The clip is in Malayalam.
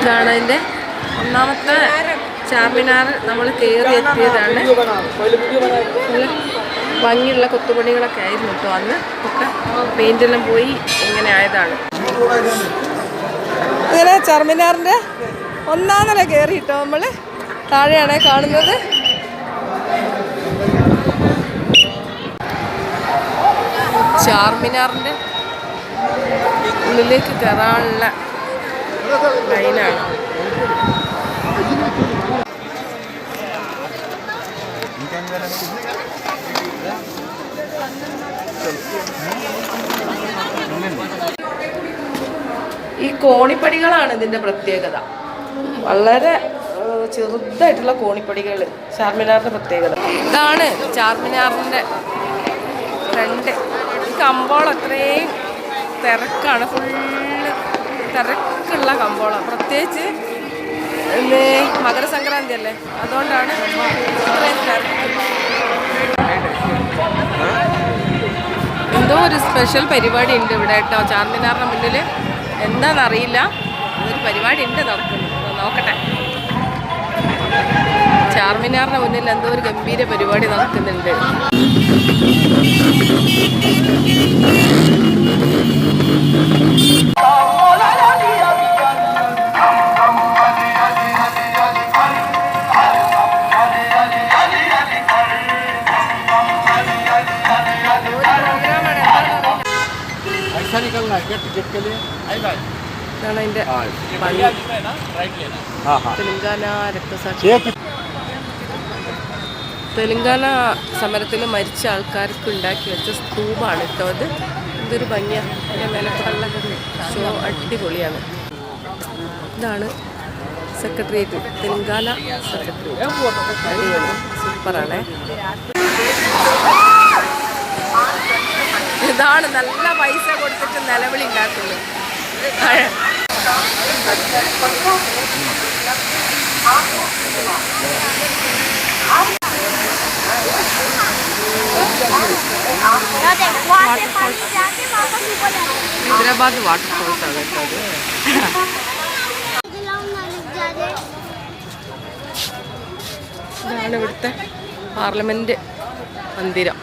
ഇതാണ് അതിന്റെ ഒന്നാമത്തെ ചാർമിനാർ നമ്മൾ കയറി എത്തിയതാണ്. ഭംഗിയുള്ള കൊത്തുപണികളൊക്കെ ആയിരുന്നു കേട്ടോ അന്ന്. ഒക്കെ പെയിന്റെല്ലാം പോയി ഇങ്ങനെ ആയതാണ്. ഇങ്ങനെ ചാർമിനാറിന്റെ ഒന്നാം നില കയറി നമ്മൾ. താഴെയാണ് കാണുന്നത്. ചാർമിനാറിന്റെ ഉള്ളിലേക്ക് കയറാനുള്ള ഈ കോണിപ്പടികളാണ് ഇതിന്റെ പ്രത്യേകത. വളരെ ചെറുതായിട്ടുള്ള കോണിപ്പടികൾ ചാർമിനാറിന്റെ പ്രത്യേകത. ഇതാണ് ചാർമിനാറിന്റെ ഫ്രണ്ട് കമ്പോൾ അത്രയും തിരക്കാണ്. ഫുള്ള് തിരക്കുള്ള കമ്പോളം. പ്രത്യേകിച്ച് മകരസംക്രാന്തി അല്ലേ അതുകൊണ്ടാണ് എന്തോ ഒരു സ്പെഷ്യൽ പരിപാടി ഉണ്ട് ഇവിടെ കേട്ടോ. ചാർമിനാറിന് മുന്നിൽ എന്താണെന്നറിയില്ല അതൊരു പരിപാടി ഉണ്ട് നടക്കുന്നത്. നോക്കട്ടെ. ചാർമിനാറിന് മുന്നിൽ എന്തോ ഒരു ഗംഭീര പരിപാടി നടക്കുന്നുണ്ട്. ऐसा निकलना है क्या टिकट के लिए ഇതാണ് അതിന്റെ ഭംഗി हाँ हाँ തെലുങ്കാന രക്തസാക്ഷി एक തെലുങ്കാന സമരത്തിൽ മരിച്ച ആൾക്കാർക്ക് ഉണ്ടാക്കി വെച്ച സ്തൂപാണ് കേട്ടോ അത് എന്തൊരു ഭംഗിയാണ് അതിൻ്റെ മേലക്കുള്ള ഷോ അടിപൊളിയാണ് ഇതാണ് സെക്രട്ടേറിയറ്റ് തെലുങ്കാന സെക്രട്ടേറിയറ്റ് അടിപൊളി സൂപ്പറാണേ ഇതാണ് നല്ല പൈസ കൊടുത്തിട്ട് നിലവിളി. ഹൈദരാബാദ് വാട്ടർഫോൾസ് ആണ് കേട്ടോ അത് ഇതാണ് ഇവിടുത്തെ പാർലമെന്റ് മന്ദിരം